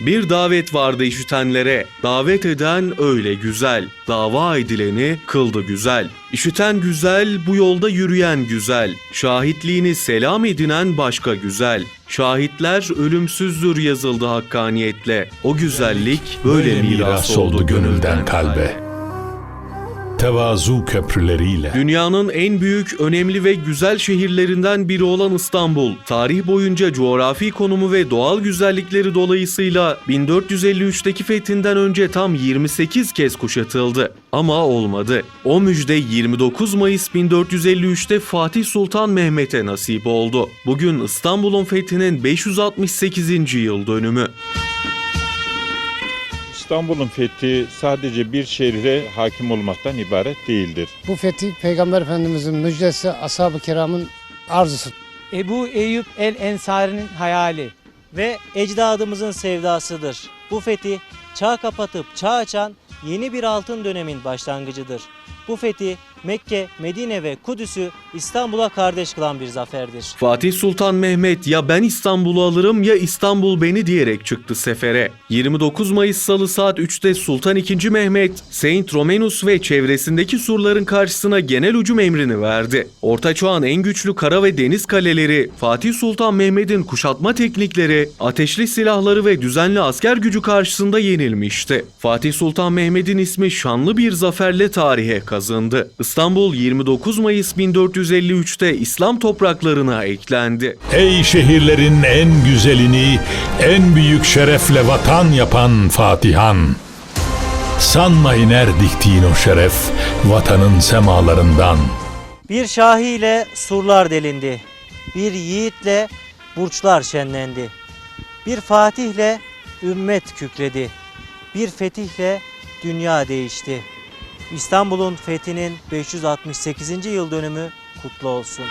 Bir davet vardı işitenlere. Davet eden öyle güzel. Dava edileni kıldı güzel. İşiten güzel, bu yolda yürüyen güzel. Şahitliğini selam edinen başka güzel. Şahitler ölümsüzdür yazıldı hakkaniyetle. O güzellik böyle, miras oldu gönülden kalbe. Tevazu köprüleriyle. Dünyanın en büyük, önemli ve güzel şehirlerinden biri olan İstanbul, tarih boyunca coğrafi konumu ve doğal güzellikleri dolayısıyla 1453'teki fethinden önce tam 28 kez kuşatıldı. Ama olmadı. O müjde 29 Mayıs 1453'te Fatih Sultan Mehmet'e nasip oldu. Bugün İstanbul'un fethinin 568. yıl dönümü. İstanbul'un fethi sadece bir şehre hakim olmaktan ibaret değildir. Bu fethi Peygamber Efendimizin müjdesi ashab-ı kiramın arzusu. Ebu Eyyub el Ensari'nin hayali ve ecdadımızın sevdasıdır. Bu fethi çağ kapatıp çağ açan yeni bir altın dönemin başlangıcıdır. Bu fethi Mekke, Medine ve Kudüs'ü İstanbul'a kardeş kılan bir zaferdir. Fatih Sultan Mehmet ya ben İstanbul'u alırım ya İstanbul beni diyerek çıktı sefere. 29 Mayıs Salı saat 3'te Sultan II. Mehmet, Saint Romanus ve çevresindeki surların karşısına genel hücum emrini verdi. Orta Çağ'ın en güçlü kara ve deniz kaleleri, Fatih Sultan Mehmet'in kuşatma teknikleri, ateşli silahları ve düzenli asker gücü karşısında yenilmişti. Fatih Sultan Mehmet'in ismi şanlı bir zaferle tarihe kazındı. İstanbul 29 Mayıs 1453'te İslam topraklarına eklendi. Ey şehirlerin en güzelini, en büyük şerefle vatan yapan Fatihan. Sanma iner diktiğin o şeref vatanın semalarından. Bir şahiyle surlar delindi. Bir yiğitle burçlar şenlendi. Bir fatihle ümmet kükredi. Bir fetihle dünya değişti. İstanbul'un fethinin 568. yıl dönümü kutlu olsun.